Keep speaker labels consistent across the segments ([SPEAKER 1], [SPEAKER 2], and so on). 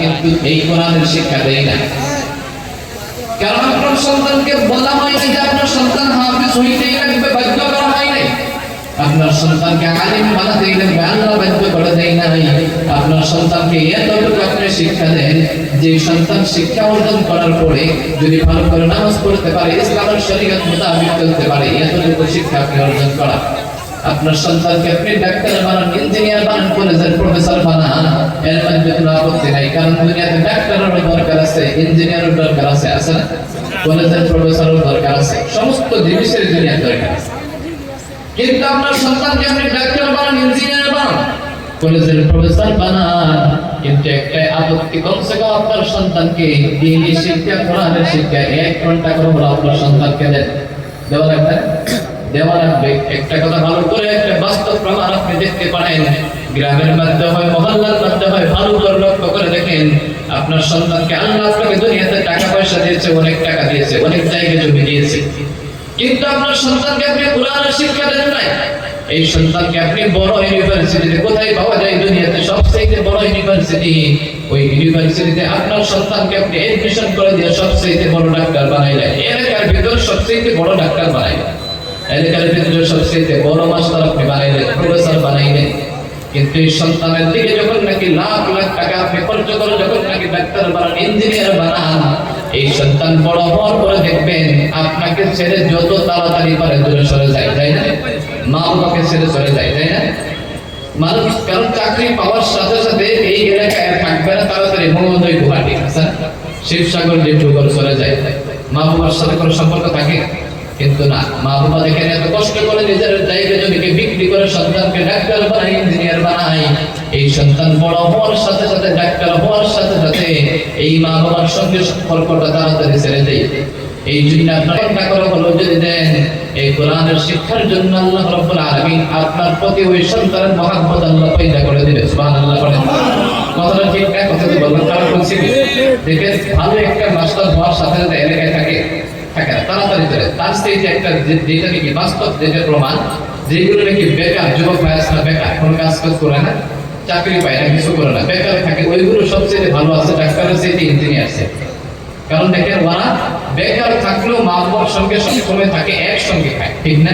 [SPEAKER 1] কিন্তু এই কোরআনের শিক্ষা দেয় না। কারণ আপনার সন্তানকে বলা হয় না যে আপনার সন্তান হাফিজ হইতেই লাগবে, বাধ্য করা হয় নাই। আপনার সন্তানকে আলিম বানাতেই লাগবে, আল্লাহ বাধ্য করে দেয় নাই। আপনার সন্তানকে এতটুকু আপনি শিক্ষা দেন যে সন্তান শিক্ষা অর্জন করার পরে যদি ভালো করে নামাজ পড়তে পারে, ইসলামের শরীয়ত মোতাবেক চলতে পারে, এতটুকু শিক্ষা আপনি অর্জন করা। আপনার সন্তানকে আপনি ডাক্তার বানান, ইঞ্জিনিয়ার বানান, কলেজের প্রফেসর বানান। এর মধ্যে কোনো আপত্তি নাই, কারণ দুনিয়াতে ডাক্তারেরও দরকার আছে ইঞ্জিনিয়ারের দরকার আছে আছে না? কলেজের প্রফেসরের দরকার আছে, সমস্ত জিনিসের দুনিয়ার দরকার। আছে কিন্তু আপনার সন্তানকে আপনি ডাক্তার বানান, ইঞ্জিনিয়ার বানান, কলেজের প্রফেসর বানান। কিন্তু একটা আপত্তি কমসে কম আপনার সন্তানকে, দিনই শিক্ষা, কোরআনের শিক্ষা, এক ঘণ্টা করে আপনার সন্তানকে দেন। দেওয়া লাগবে? দেওয়া লাগবে একটা কথা ভালো করে একটা বাস্তব প্রমাণ আপনি দেখতে পারেন। গ্রামের মধ্যে হয় মহল্লার মধ্যে হয় ভালো করে লক্ষ্য করে দেখেন। আপনার সন্তানকে আল্লাহ আপনাকে দুনিয়াতে টাকা পয়সা দিয়েছে, অনেক টাকা দিয়েছে, অনেক জায়গায় জমি দিয়েছে। কিন্তু আপনার সন্তানকে আপনি কোরআনের শিক্ষা দেন নাই। এই সন্তানকে আপনি বড় ইউনিভার্সিটিতে কোথায় পাওয়া যায়? দুনিয়াতে সবচেয়ে বড় ইউনিভার্সিটি। ওই ইউনিভার্সিটিতে আপনার সন্তানকে আপনি এডমিশন করে দিয়ে সবচেয়ে বড় ডাক্তার বানাইলেন। এলাকার ভিতর সবচেয়ে বড় ডাক্তার বানাইলেন। আপনাকে ছেড়ে যত তাড়াতাড়ি পারে দূরে সরে যায়, তাই না? মা বাবাকে ছেড়ে চলে যায়, তাই না? মানুষ কারণ চাকরি পাওয়ার সাথে সাথে এই এলাকায় থাকবে না, তাড়াতাড়ি মঙ্গলদয় গুহাটি আচ্ছা? শিবসাগর চলে যায়, মা বাবার সাথে কোনো সম্পর্ক থাকে? কিন্তু না, মা বাবা দেখেন এত কষ্ট করে নিজের জায়গা জমিকে বিক্রি করে, সন্তানকে ডাক্তার বানাই ইঞ্জিনিয়ার বানাই এই সন্তান বড় হওয়ার সাথে সাথে, ডাক্তার হওয়ার সাথে সাথে এই মা বাবার সঙ্গে সম্পর্কটা তাড়াতাড়ি ছেড়ে দেয়। এই জন্য আপনার চিন্তা করা হলো যদি দেন, এই কোরআনের শিক্ষার জন্য আল্লাহ রাব্বুল আলামিন আপনার প্রতি ওই সন্তানের মহাব্বত আল্লাহ পয়দা করে দিবে সুবহানাল্লাহ বলেন। কথাটা ঠিক না কথা বললাম কারণ বলছি দেখেন, ভালো একটা মাস্টার হওয়ার সাথে সাথে এলাকায় থাকে। থাকে না, তাড়াতাড়ি তার একটা যেটা নাকি বাস্তব যেটা প্রমাণ যেগুলো নাকি বেকার যুবক বেকার কোনো কাজ কাজ করে না চাকরি পায় না কিছু করে না বেকার থাকে ওইগুলো সবচেয়ে ভালো আছে ডাক্তারের চেয়ে ইঞ্জিনিয়ার চেয়ে কারণ দেখেন ওরা বেকার থাকলেও মা বাবার সঙ্গে সবসময় থাকে একসঙ্গে খায় ঠিক না?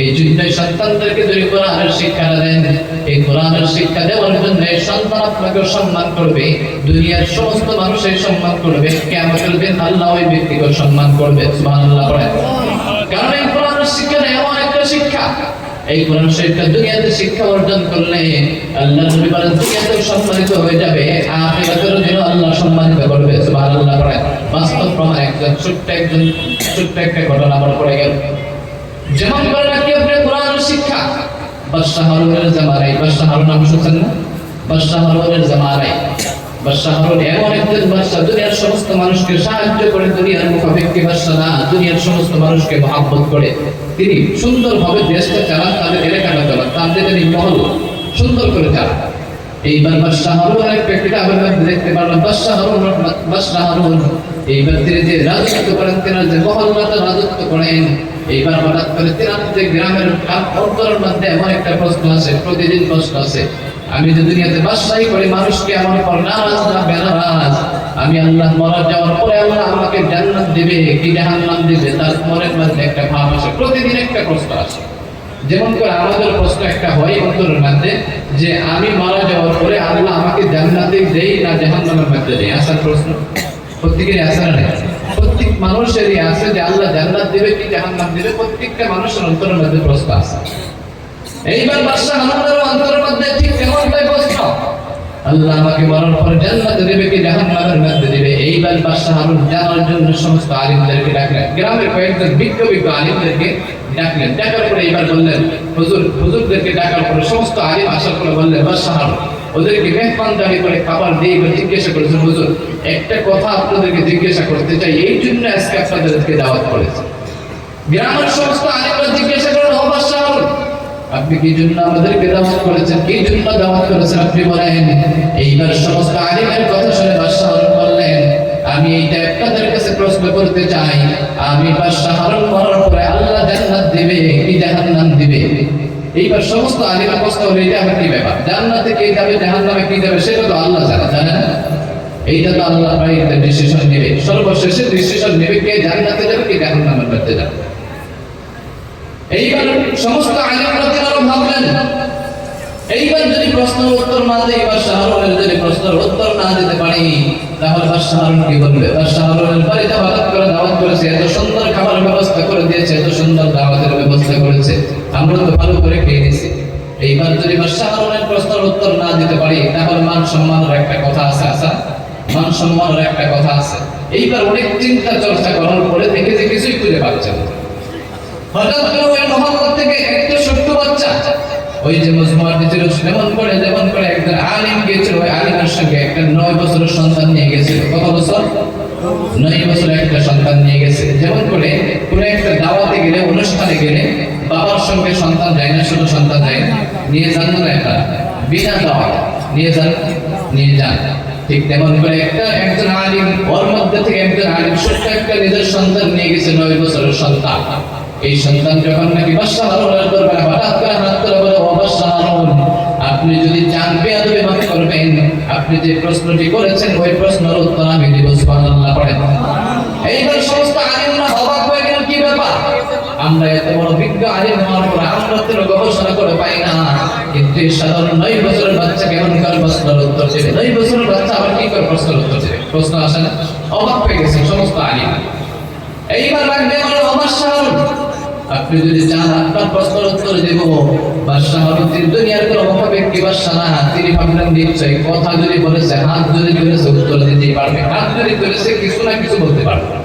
[SPEAKER 1] এই জন্য সন্তানদেরকে যদি কোরআনের শিক্ষা দেন, এই কোরআনের শিক্ষা দেওয়ার জন্য সন্তান আপনাকে সম্মান করবে, দুনিয়ার সমস্ত মানুষের সম্মান করবে কেমন দিন আল্লাহ ওই ব্যক্তিকে সম্মান করবে পড়েন। কারণ এই কোরআনের শিক্ষা এমন একটা শিক্ষা। এই কোরআন শরীফটা দুনিয়াতে শিক্ষা অর্জন করলে আল্লাহ নবী বলেন দুনিয়াতে সম্মানিত হয়ে যাবে আখিরাতের জন্য আল্লাহ সম্মানিত করবে, সুবহানাল্লাহ বাস্তব প্রমাণ একজন, ছোট্ট একজন, ছোট্ট একটা ঘটনা আমার পড়ে গেল। যেমন করে রাখি আপনি কোরআনের শিক্ষা। বাদশাহ হারুনের জামানায় বাদশাহ হারুন নাম শুনছেন না? বাদশাহ হারুনের জামানায়। বাদশাহ হারুন এমন একজন বাদশাহ, দুনিয়ার সমস্ত মানুষকে সাহায্য করে, দুনিয়ার মুখাপেক্ষি বাদশাহ না, দুনিয়ার সমস্ত মানুষকে মহাব্বত করে। তিনি সুন্দরভাবে দেশটা চালান তাদের এলাকাটা চালান তাদের তিনি মহল, সুন্দর করে চালান এইবার বাদশাহ হারুন এক ব্যক্তিটা আবার দেখতে পারলাম বাদশাহ হারুন বাদশাহ হারুন এইবার তিনি যে রাজত্ব করেন তেনার যে মহল্লাতে রাজত্ব করেন এইবার হঠাৎ করে যে গ্রামের অন্তরের মধ্যে এমন একটা প্রশ্ন আছে, প্রতিদিন প্রশ্ন আছে। আমি যে দুনিয়াতে বাদশাহী করি, মানুষকে আমার উপর নারাজ না বেনারাজ? আমি আল্লাহ মারা যাওয়ার পরে আল্লাহ আমাকে জান্নাত দিবে, কি জাহান্নাম দিবে? তার মনের মধ্যে একটা ভাব আসে প্রতিদিন একটা প্রশ্ন আসে যেমন করে আমাদের প্রশ্ন একটা হয় অন্তরের মধ্যে যে, আমি মারা যাওয়ার পরে আল্লাহ আমাকে জান্নাতে দেই না জাহান্নামের মধ্যে দেই? আসার প্রশ্ন? প্রত্যেকেরই আসার না প্রত্যেক মানুষেরই আছে যে আল্লাহ জান্নাত দেবে কি জাহান্নাম দেবে, প্রত্যেকটা মানুষের অন্তরের মধ্যে প্রশ্ন আছে। এইবার বাদশাহ আমাদের অন্তরের মধ্যে ঠিক কেমনটাই প্রশ্ন আল্লাহ আমাকে পরে জান্নাতে দেবে কি জাহান্নামের মধ্যে দেবে? এইবার বাদশাহ জানার জন্য সমস্ত আলিমদেরকে ডাকলেন। গ্রামের কয়েকজন বিজ্ঞ বিজ্ঞ আলিমদেরকে ডাকলেন। ডাকার পরে এইবার বললেন, হুজুর, হুজুরদেরকে ডাকার পরে সমস্ত আলিম আসার পরে বললেন, বাদশাহ ওদেরকে মেহমানদারি করে খাবার দিয়ে এবার জিজ্ঞাসা করেছেন, হুজুর, একটা কথা আপনাদেরকে জিজ্ঞাসা করতে চাই, এই জন্য আজকে আপনাদেরকে দাওয়াত করেছে। গ্রামের সমস্ত আলিমরা জিজ্ঞাসা করেন বাদশাহ আপনি কি জন্য আমাদেরকে দাওয়াত করেছেন? কি জন্য দাওয়াত করেছেন আপনি বলেন? এইবার সমস্ত আলিমের কথা শুনে বাদশাহ বললেন, আমি এইটা আপনাদের কাছে প্রশ্ন করতে চাই, আমি বাদশাহ মরার পরে আল্লাহ জান্নাত দিবে কি জাহান্নাম দিবে? এইবার সমস্ত আলিমের প্রশ্ন হলো এটা আমার কি ব্যাপার? জান্নাতে কে যাবে, জাহান্নামে কি যাবে, সেটা তো আল্লাহ জানে জানে না? এইটা তো আল্লাহ পাই ডিসিশন নেবে। সর্বশেষে ডিসিশন নেবে কে যাবে কে যাবে। এইবার সমস্ত ভাবলেন, এইবার যদি প্রশ্নের উত্তর না দেয়, এবার যদি প্রশ্নের উত্তর না দিতে পারি, তাহলে তার কি বলবে? তার বাড়িতে হঠাৎ করে, দাওয়াত করেছে, এত সুন্দর খাবার ব্যবস্থা করে দিয়েছে, এত সুন্দর দাওয়াতের ব্যবস্থা করেছে। আমরা তো ভালো করে খেয়ে নিছি এইবার যদি শাহরুনের প্রশ্নের উত্তর না দিতে পারি, তাহলে মান সম্মানের একটা কথা আছে আসা মান সম্মানের একটা কথা আছে। এইবার অনেক চিন্তা চর্চা করার পরে দেখে যে কিছুই খুঁজে পাচ্ছেন হঠাৎ করে ওই মহল্লা থেকে একটা ছোট্ট বাচ্চা, ওই যে মুসলমান ছিল যেমন করে যেমন করে একজন আলিম গিয়েছিল, ওই আলিমের সঙ্গে একটা নয় বছরের সন্তান নিয়ে গেছিল। কত বছর? নয় বছরের একটা সন্তান নিয়ে গেছে। যেমন করে কোনো একটা দাওয়াতে গেলে, অনুষ্ঠানে গেলে বাবার সঙ্গে সন্তান যায় না, শুধু সন্তান যায় নিয়ে যান না একটা বিনা দাওয়াত নিয়ে যান নিয়ে যান। ঠিক তেমন করে একটা একজন আলিম, ওর মধ্যে থেকে একজন আলিম, ছোট্ট একটা নিজের সন্তান নিয়ে গেছে নয় বছরের সন্তান। এই সন্তান যখন নাকি বাদশাহ হারুনের দরবারে হঠাৎ করে হাত করে বলে বাদশাহ আপনি যদি চান বেয়াদবি মাফ করবেন, আপনি যে প্রশ্নটি করেছেন, ওই প্রশ্নের উত্তর আমি দিব, সুবহানাল্লাহ, পড়েন। এইবার সমস্ত আমরা এত বড় বিজ্ঞ আলিম হওয়ার পর আমরা তো গবেষণা করে পাই না। কিন্তু সাধারণ নয় বছরের বাচ্চা কেমন করে প্রশ্নের উত্তর দেবে? নয় বছরের বাচ্চা আবার কি করে প্রশ্নের উত্তর দেবে? প্রশ্ন আসে না। অবাক হয়ে গেছে সমস্ত আলিম। এইবার লাগবে আমার অবাশ্বাহ আপনি যদি চান আপনার প্রশ্নের উত্তর দেব, বাদশাহ হরুদ্দিন দুনিয়ার কোনো মহা ব্যক্তি বাদশাহ না। তিনি ভাবলেন নিশ্চয়ই কথা যদি বলেছে, হাত যদি তুলেছে উত্তর দিতেই পারবে। হাত যদি তুলেছে কিছু না কিছু বলতে পারবে।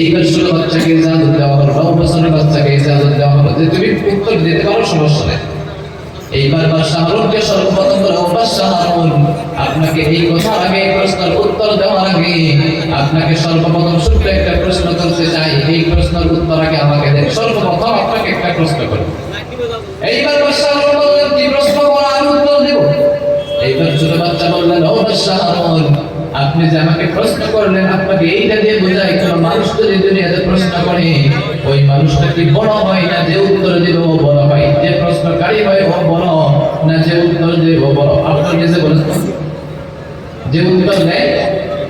[SPEAKER 1] এইবার ছোট বাচ্চাকে ইজাজত দেওয়া হলো নব বছরের বাচ্চাকে ইজাজত দেওয়া হলো, যে তুমি উত্তর দিতে পারো, সমস্যা নেই। এইবার বাদশাহ হারুনকে সর্বপ্রথম ও আপনাকে এই কথা আগে এই প্রশ্নের উত্তর দেওয়ার আগে আপনাকে সর্বপ্রথম ছোট্ট একটা প্রশ্ন করতে চাই। এই প্রশ্নের উত্তর আগে আমাকে দেন। সর্বপ্রথম আপনাকে একটা প্রশ্ন করি এইবার বাদশাহ এইবার ছোট বাচ্চা বললেন ও হারুন আপনি যে আমাকে প্রশ্ন করলেন, আপনাকে এইটা দিয়ে বোঝাই, কোনো মানুষ যদি দুনিয়াতে প্রশ্ন করে। ওই মানুষটা কি বড় হয় না যে উত্তর দেবে বড় হয়? যে প্রশ্নকারী হয় ও বড়, না যে উত্তর দেবে বড়? আপনার নিজে বলেন। যে উত্তর দেয়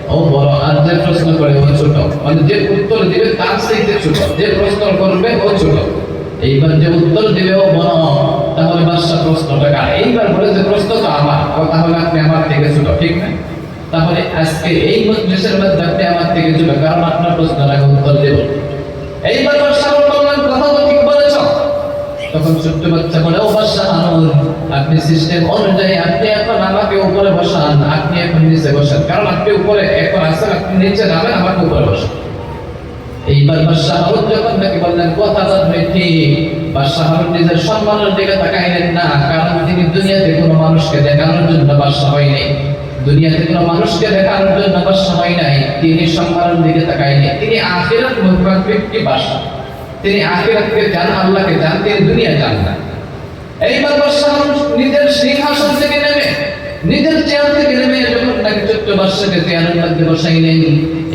[SPEAKER 1] ও বড়, আর যে প্রশ্ন করে ও ছোট। মানে যে উত্তর দিবে তার চাইতে ছোট। যে প্রশ্ন করবে ও ছোট। এইবার যে উত্তর দিবে ও বড়, তাহলে বাদশা প্রশ্নটা কার? এইবার বলে যে প্রশ্ন তো আমার। তাহলে আপনি আমার থেকে ছোট, ঠিক না? তাহলে আজকে এই মজলিসের মধ্যে আপনি আমার থেকে ছোট, কারণ আপনার প্রশ্নের আগে উত্তর দেব। এইবার বাদশা বললেন কথা তো ঠিক বলেছ। তখন ছোট্ট বাচ্চা বলে, ও বাদশাহ হারুন আপনি সিস্টেম অনুযায়ী, আপনি এখন আমাকে উপরে বসান, আপনি এখন নিচে বসান। কারণ আপনি উপরে এখন আছেন, আপনি নিচে নামেন, আমাকে উপরে বসান। এইবার বাদশাহ হারুন যখন তাকে বললেন, কথা তুমি ঠিক, বাদশাহ হারুন নিজের সম্মানের দিকে তাকাইলেন না, কারণ তিনি দুনিয়াতে কোনো মানুষকে দেখানোর জন্য বাদশাহ হয়নি দুনিয়াতে কোনো মানুষকে দেখানোর জন্য বাদশাহ হয় নাই, তিনি সম্মানের দিকে তাকাইনি তিনি আখিরাত মুখবাদ ব্যক্তি বাদশাহ। তিনি আখিরাতকে জান আল্লাহকে জান তিনি দুনিয়া জান না। এইবার বাদশাহ নিজের সিংহাসন থেকে নেমে নিজের চেয়ার থেকে নেমে চেয়ারের মধ্যে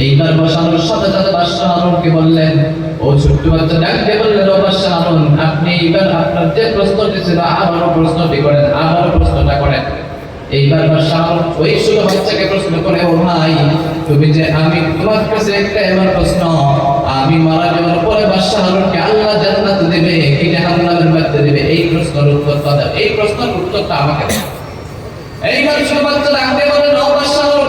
[SPEAKER 1] এইবার বসানোর সাথে সাথে বললেন, ও ছোট্ট বাচ্চা বললেন আপনি এইবার আপনার যে প্রশ্নটি ছিল, আবারও প্রশ্নটি করেন, আবারও প্রশ্নটা করেন। এইবার ওই ছোট বাচ্চাকে প্রশ্ন করে, ও তুমি যে আমি তোমার কাছে একটা প্রশ্ন, আমি মারা যাওয়ার পরে বাদশাহ আরনকে আল্লাহ জান্নাত দেবে, কি জাহান্নামের মধ্যে দেবে, এই প্রশ্নের উত্তরটা এই প্রশ্নের উত্তরটা আমাকে এইবার ছোট রাখতে পারেন অপাসন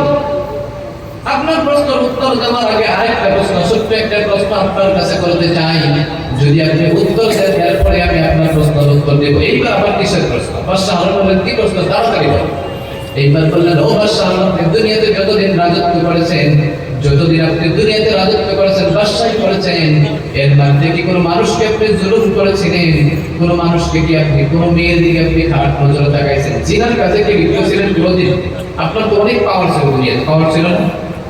[SPEAKER 1] আপনার প্রশ্নের উত্তর দেওয়ার আগে আরেকটা প্রশ্ন, ছোট্ট একটা প্রশ্ন আপনার কাছে করতে চাই। যদি আপনি উত্তর দেন, তারপরে আমি আপনার প্রশ্নের উত্তর দেব। এইবার আবার কিসের প্রশ্ন? অপাসন বললেন কি প্রশ্ন? তাড়াতাড়ি বলেন। এইবার বললেন অপাসন আপনি দুনিয়াতে যতদিন রাজত্ব করেছেন যতদিন আপনি দুনিয়াতে রাজত্ব করেছেন, বাদশাহী করেছেন, এর মধ্যে কি কোনো মানুষকে আপনি জুলুম করেছিলেন? কোনো মানুষকে কি আপনি, কোনো মেয়ের দিকে আপনি খারাপ নজরে তাকাইছেন? জিনার কাছে কি লিপ্ত ছিলেন কোনোদিন? আপনার তো অনেক পাওয়ার ছিল দুনিয়াতে পাওয়ার ছিল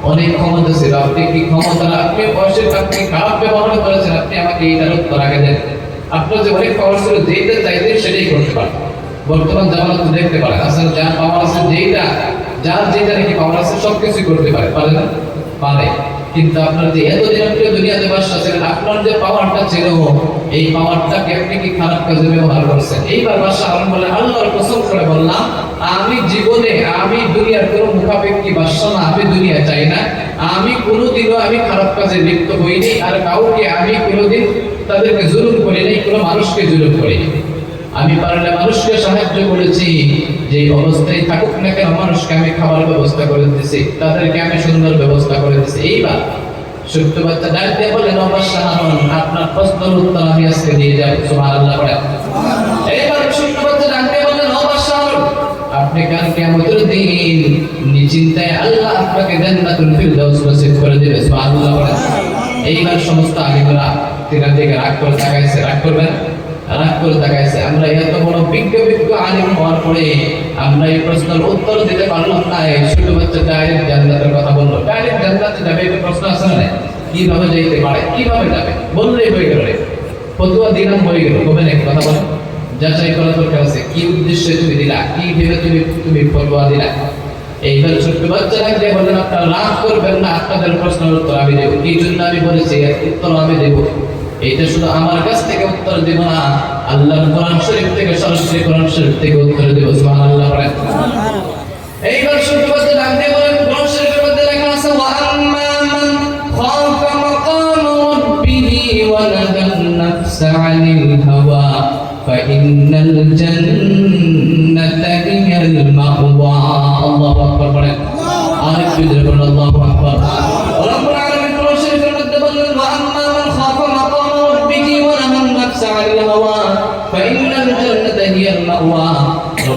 [SPEAKER 1] অনেক ক্ষমতা ছিল। আপনি কি ক্ষমতা আপনি বয়সের আপনি খারাপ ব্যবহার করেছেন। আপনি আমাকে এইটার উত্তর আগে দেন। আপনার যে অনেক পাওয়ার ছিল, যেইটা চাইতেন সেটাই করতে পারেন। বর্তমান জামানত দেখতে পারেন। আসলে যার পাওয়ার আছে, যেইটা, যার যেটা নাকি পাওয়ার আছে সব কিছুই করতে পারে। পারে না? পারে। কিন্তু আপনার যে এতদিন আপনি দুনিয়াতে বাস ছিলেন আপনার যে পাওয়ারটা ছিল, এই পাওয়ারটাকে আপনি কি খারাপ কাজে ব্যবহার করছেন? এইবার বাসা আলম বলে আল্লাহর কসম করে বললাম, আমি জীবনে, আমি দুনিয়ার কোনো মুখাপেক্ষি বাসা না, আমি দুনিয়া চাই না। আমি কোনোদিনও আমি খারাপ কাজে লিপ্ত হইনি, আর কাউকে আমি কোনোদিন তাদেরকে জুলুম করি নাই, কোনো মানুষকে জুলুম করি আমি পারলে মানুষকে সাহায্য করেছি, যে অবস্থায় থাকুক না কেন মানুষকে আমি খাবার ব্যবস্থা করে দিয়েছি, তাদেরকে আমি সুন্দর ব্যবস্থা করে দিয়েছি। এইবার সুবহানাল্লাহ বলেন এইবার আল্লাহ আপনাকে করে এইবার সমস্ত আলিমরা তিনার দিকে রাগ করে রাগ করবেন? রাগ করে তাকাইছে। আমরা এত বড় বিজ্ঞ বিজ্ঞ আলিম হওয়ার পরে আমরা এই প্রশ্নের উত্তর দিতে পারলাম না। এই ছোট বাচ্চা ডাইরেক্ট জান্নাতের কথা বলল। ডাইরেক্ট জান্নাতে যাবে একটা প্রশ্ন আছে না কীভাবে যাইতে পারে? কীভাবে যাবে? বললেই হয়ে গেল রে। ফতুয়া দিলাম, হয়ে গেল। কবে এক কথা বলো। যাচাই করা দরকার আছে। কি উদ্দেশ্যে তুমি দিলা? কি ভেবে তুমি তুমি ফতুয়া দিলা? এইবার ছোট্ট বাচ্চারা যে বলেন আপনারা রাগ করবেন না। আপনাদের প্রশ্নের উত্তর আমি দেবো। কি জন্য আমি বলেছি? উত্তর আমি দেবো। এইটা শুধু আমার কাছ থেকে উত্তর দেব না, আল্লাহর কোরআন শরীফ থেকে সরাসরি কোরআন শরীফ থেকে উত্তর দেব, সুবহানাল্লাহ এইবার সূত্রপথে ডাক দিয়ে বলেন, কোরআন শরীফের মধ্যে লেখা আছে ওয়া মান খাফা মাকাম রাব্বিহি ওয়া নাহান নাফসা আনিল হাওয়া ফাইন্নাল জান্নাতা হিয়াল মাওয়া আল্লাহু আকবার বলেন। আরেকটু জোরে আল্লাহু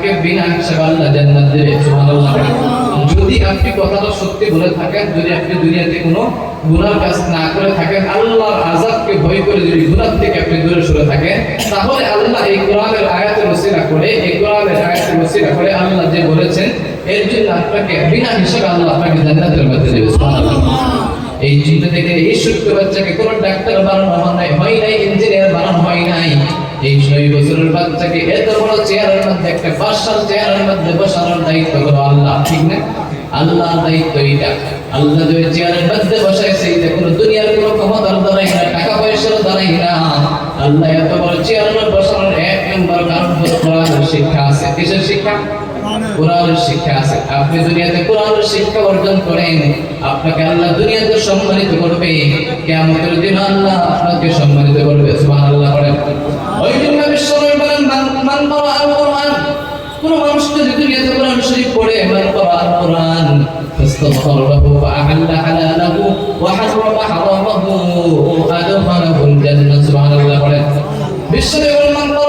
[SPEAKER 1] আপনাকে বিনা হিসাবে আল্লাহ জান্নাত দেবে সুবহানাল্লাহ। যদি আপনি কথাটা সত্যি বলে থাকেন, যদি আপনি দুনিয়াতে কোনো গুনার কাজ না করে থাকেন, আল্লাহর আযাবকে ভয় করে যদি গুনাহ থেকে আপনি দূরে সরে থাকেন, তাহলে আল্লাহ এই কোরআনের আয়াতের ওসিলা করে, এই কোরআনের আয়াতের ওসিলা করে আল্লাহ যে বলেছেন, এর জন্য আপনাকে বিনা হিসাবে আল্লাহ আপনাকে জান্নাতের মধ্যে দেবে, সুবহানাল্লাহ। এই চিন্তা থেকে এই ছোট্ট বাচ্চাকে কোনো ডাক্তার বানানো হয় নাই হয় নাই ইঞ্জিনিয়ার বানানো হয় নাই। এই ছয় বছরের বাচ্চাকে এত বড় চেয়ারের মধ্যে, একটা বাসার চেয়ারের মধ্যে বসানোর দায়িত্ব হলো আল্লাহ, ঠিক না? আল্লাহর দায়িত্ব এটা আল্লাহ যে চেয়ারের মধ্যে বসাইছে এটা কোনো দুনিয়ার কোনো ক্ষমতার দ্বারাই না, টাকা পয়সার দ্বারাই না। আল্লাহ এত বড় চেয়ারের বসানোর এক নম্বর কারণ শিক্ষা আছে। কিসের শিক্ষা? কোরআনের শিক্ষা আছে আপনি দুনিয়াতে কোরআনের শিক্ষা অর্জন করেন আপনাকে আল্লাহ দুনিয়াতে সম্মানিত করবে কিয়ামতের দিন আল্লাহ আপনাকে সম্মানিত করবে সুবহানাল্লাহ বলেন ওই জন্য বিশ্বনবী বলেন মান মান করা আল কোরআন কোন মানুষ যদি দুনিয়াতে কোরআন শরীফ পড়ে মান করা আল কোরআন فاستغفر له فأحل حلاله وحرم حرامه أدخله الجنة سبحان الله বলেন বিশ্বনবী বলেন মান করা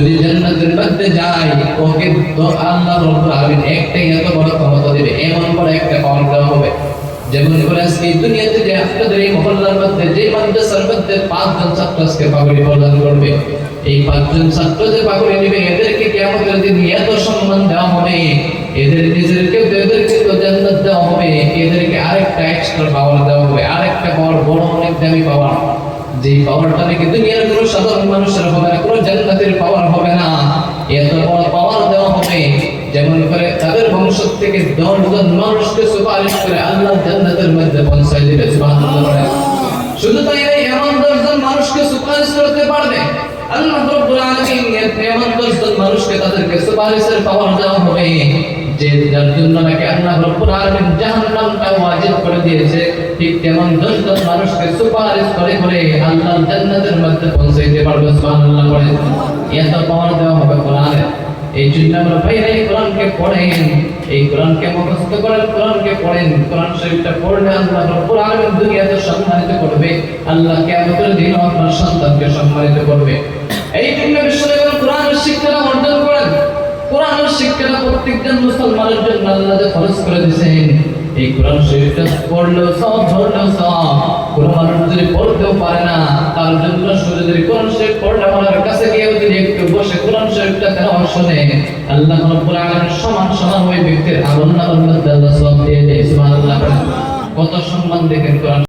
[SPEAKER 1] যদি জান্নাতের মধ্যে যায় ওকে তো আল্লাহ রাব্বুল আলামিন একটাই এত বড় ক্ষমতা দিবে। এমন বড় একটা পাওয়ার দেওয়া হবে। যেমন করে আজকে দুনিয়াতে যে আপনাদের এই মহল্লার মধ্যে, যে মাদ্রাসার মধ্যে পাঁচজন ছাত্র আজকে পাগড়ি প্রদান করবে, এই পাঁচজন ছাত্র যে পাগড়ি নেবে, এদেরকে কেমন দিন এত সম্মান দেওয়া হবে, এদের নিজেদেরকে, এদেরকে তো জান্নাত দেওয়া হবে, এদেরকে আরেকটা এক্সট্রা পাওয়ার দেওয়া হবে, আরেকটা পাওয়ার বড় অনেক দামি পাওয়ার যে পাওয়ারটা নাকি দুনিয়ার কোনো সাধারণ মানুষের হবে না, কোনো জান্নাতের পাওয়ার হবে না। এত বড় পাওয়ার দেওয়া হবে, যেমন করে তাদের বংশ থেকে দশজন মানুষকে সুপারিশ করে আল্লাহ জান্নাতের মধ্যে পৌঁছায় দিবে শুধু তাই নয়, এমন দশজন মানুষকে সুপারিশ করতে পারবে। আল্লাহ রাব্বুল আলামিন এমন দশজন মানুষকে তাদেরকে সুপারিশের পাওয়ার দেওয়া হবে, যে যার জন্য নাকি আল্লাহ রাব্বুল আলামিন জাহান্নামটা ওয়াজিব করে দিয়েছে। ঠিক তেমন মানুষকে সুপারিশ করে করে আল্লাহ জান্নাতের মধ্যে পৌঁছাইতে পারবে, সুবহানাল্লাহ বলে এত পাওয়ার দেওয়া হবে কোরআনে। এই জন্য আমরা এই কোরআনকে পড়েন, এই কোরআনকে মুখস্থ করেন, কোরআনকে পড়েন, কোরআন শরীফটা পড়লে আল্লাহ দুনিয়াতে সম্মানিত করবে, আল্লাহ কিয়ামতের দিন আপনার সন্তানকে সম্মানিত করবে। এই জন্য বিশ্বনবী কোরআনের শিক্ষা অর্জন করেন। শিক্ষাটা প্রত্যেকজন মুসলমানের জন্য আল্লাহ খরচ করে দিয়েছেন এই কোরআন শরীফটা পড়লেও সব, ধরলেও সব। কোনো মানুষ যদি পড়তেও পারে না, তার জন্য শুধু যদি কোরআন শরীফ পড়লে আমার কাছে গিয়েও যদি একটু বসে কোরআন শরীফটা কেন শুনে, আল্লাহ রাব্বুল আলামিন সমান সমান ওই ব্যক্তির আমল নামার মধ্যে আল্লাহ সওয়াব দিয়ে দেয়, সুবহানাল্লাহ। কত সম্মান দেখেন কোরআন